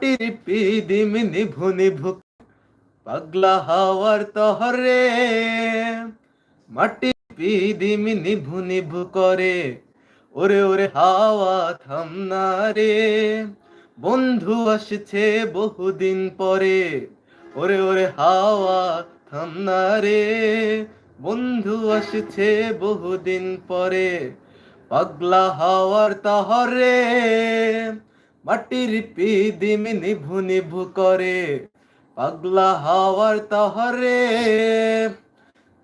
মাটির পিদিম নিভু নিভু। পাগলা হাওয়ার তহরে মাটির পিদিম নিভু নিভু করে। ওরে ওরে হাওয়া থামনা রে, বন্ধু আসছে বহুদিন পরে। ওরে ওরে হাওয়া থামনা রে, বন্ধু আসছে বহুদিন পরে। পাগলা হাওয়ার তহরে মাটির পিদিম নিভু নিভু করে, পাগলা হাওয়ার তহরে।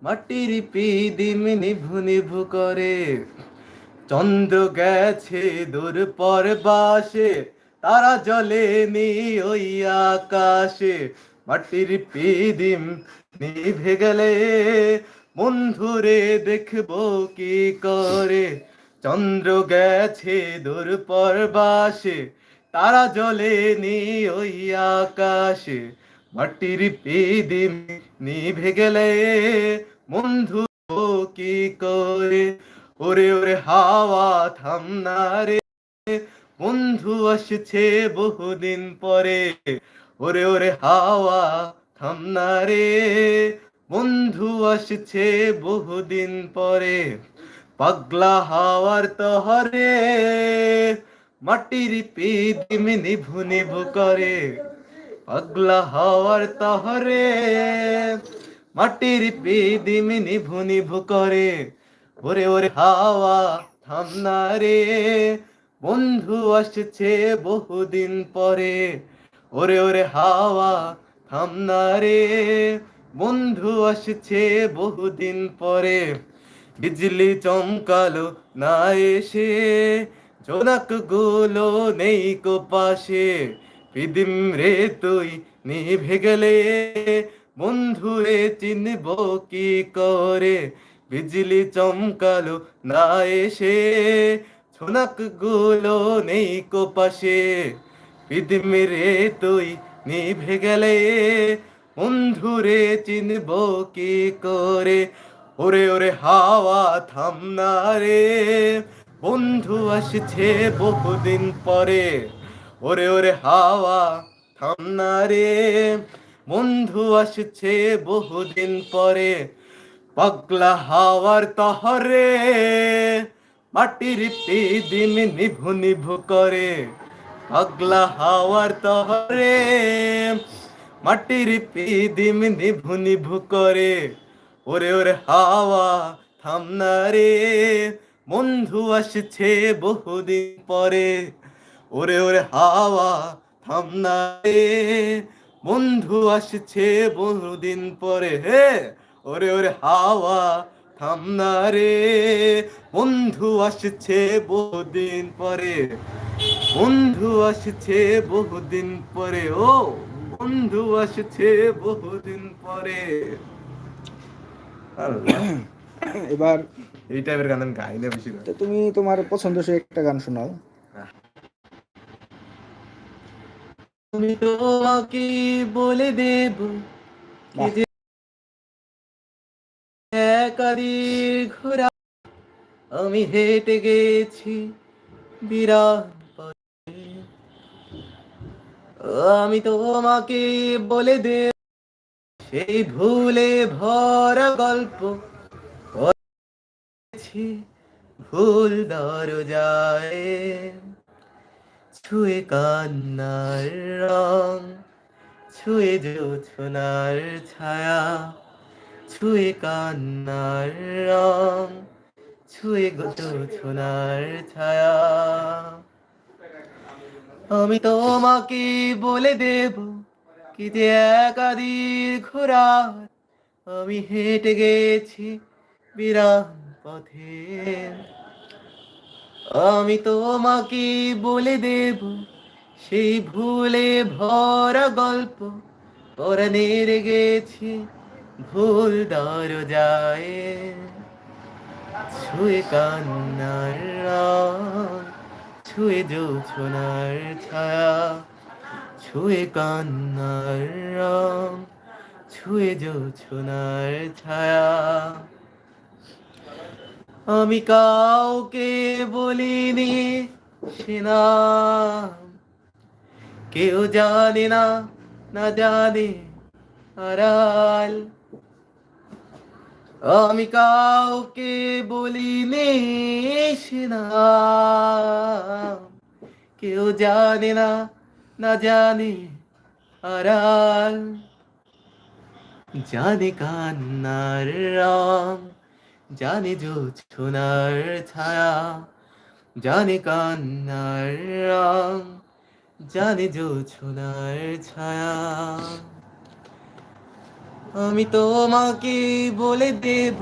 মাটির পিদিম নিভু নিভু করে, চন্দ্র গেছে দূর পর বাসে, তারা জলে নি ওই আকাশে। মাটির পিদিম নিভে গেলে, বন্ধুরে দেখব কি করে? চন্দ্র গেছে দূর পর বাসে তারা জলে নি ওই আকাশে, মাটির পিদিম নিভে গেলে বন্ধু কি করে? ওরে ওরে হাওয়া থামনা রে, বন্ধু আসছে বহুদিন পরে। ওরে ওরে হাওয়া থামনা রে, বন্ধু আসছে বহুদিন পরে। পাগলা হাওয়ার তহরে মাটির পিদিম নিভু নিভু করে, পাগলা হাওয়ার তহরে। মাটির পিদিম নিভু নিভু করে, ওরে ওরে হাওয়া থামনা রে। বন্ধু আসছে বহুদিন পরে, ওরে ওরে হাওয়া থামনা রে। বন্ধু আসছে বহুদিন পরে, বিজলি চমকালো না এসে জোনাকগুলো নেই কো পাশে পিদিম রে তুই নিভে গেলে। বন্ধু রে চিনব কি করে? বিজলি চমকালো না এসে। ছোনাকগুলো নেই কো পাশে পিদিম রে তুই নিভে গেলে। বন্ধু রে চিনব কি করে? ওরে ওরে হাওয়া থামনা রে। বন্ধু আসছে বহুদিন পরে। ওরে ওরে, হাওয়া থামনা রে। বন্ধু আসছে বহুদিন পরে। পাগলা হাওয়ার তহরে মাটির পিদিম নিভু নিভু করে। পাগলা হাওয়ার তহরে মাটির পিদিম নিভু নিভু করে। ওরে ওরে, হাওয়া থামনা রে। বন্ধু আসছে বহুদিন পরে। ওরে ওরে হাওয়া থামনা বন্ধু আসছে বহুদিন পরে। হে, ওরে ওরে হাওয়া থামনা রে বন্ধু আসছে বহুদিন পরে। বন্ধু আসছে বহুদিন পরে। ও, বন্ধু আসছে বহুদিন পরে। এবার এই টাইপের গান আমি গাই না বেশি। তো তুমি তোমার পছন্দসই একটা গান শোনাও। আমি তোমাকে বলে দেব একাদির ঘোরা। আমি হেঁটে গেছি বিরাট আমি তোমাকে বলে দেব সেই ভুলে ভরা গল্প। করেছি ভুল দরজায় ছুঁয়ে কান্নার রং, ছুঁয়ে জোছনার ছায়া, ছুঁয়ে কান্নার রং, ছুঁয়ে জোছনার ছায়া। আমি তোমাকে বলে দেব কি যে একাদির ঘোরার আমি হেঁটে গেছি বিরান পথে। আমি তোমাকে বলে দেব সেই ভুলে ভরা গল্প। পরানে গেছি ভুল দরজায়। ছুঁয়ে কান্নার ছুঁয়ে জোছনার ছায়া। ছুঁয়ে কান্নার রং ছুঁয়ে জোছনার ছায়া। আমি কাউকে বলিনি সে নাম। কেউ জানে না না জানে আড়াল। আমি কাউকে বলিনি সে নাম। কেউ জানে না না জানে আড়াল। জানে কান্নার রং জানে জোছনার ছায়া, জানে কান্নার রং, জানে জোছনার ছায়া। আমি তোমাকে বলে দেব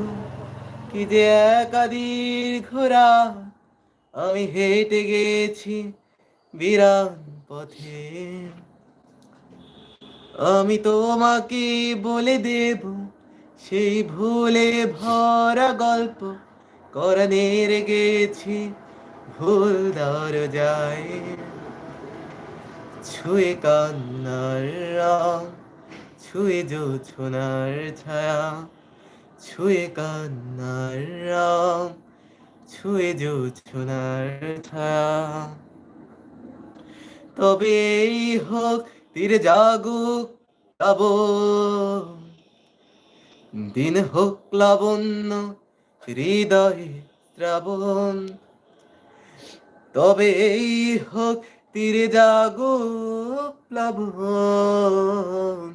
কি যে একাদির ঘোরা আমি হেঁটে গেছি বিরান পথে। আমি তোমাকে বলে দেব সেই ভুলে ভরা গল্প করণের গেছি ভুল দরজায়। ছুঁয়ে কান্নার রং, ছুঁয়ে জোছনার ছায়া, ছুঁয়ে কান্নার রং, ছুঁয়ে জোছনার ছায়া। তবে এই হোক তীরে জাগুক তব দিন হোক লাবণ্য হৃদয়ে শ্রাবণ। তবে এই হোক তীরে জাগুক প্লাবন।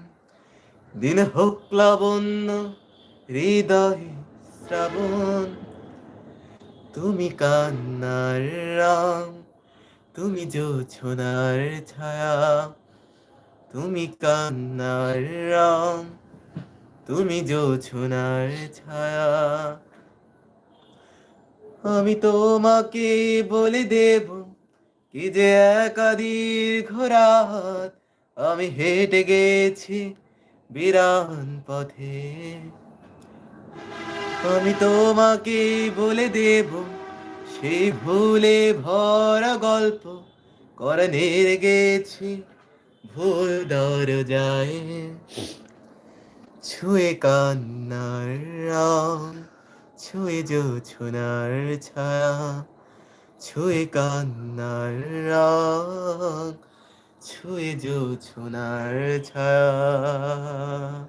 দিন হোক লাবণ্য হৃদয়ে শ্রাবণ। তুমি কান্নার রাম, তুমি জোছনার ছায়া। তুমি কান্নার রং তুমি জোছনার ছায়া। আমি তোমাকে বলে দেব, কি যে একাদির ঘোরাত আমি হেঁটে গেছি বিরান পথে। আমি তোমাকে বলে দেব, সেই ভুলে ভরা গল্প করণের গেছি ভুল দরজায়। 추위가 날라 추위주 추날 차야 추위가 날라 추위주 추날 차야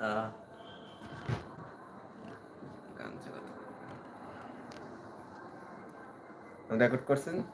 아. 깜짝아. 내가 그걸 쓴?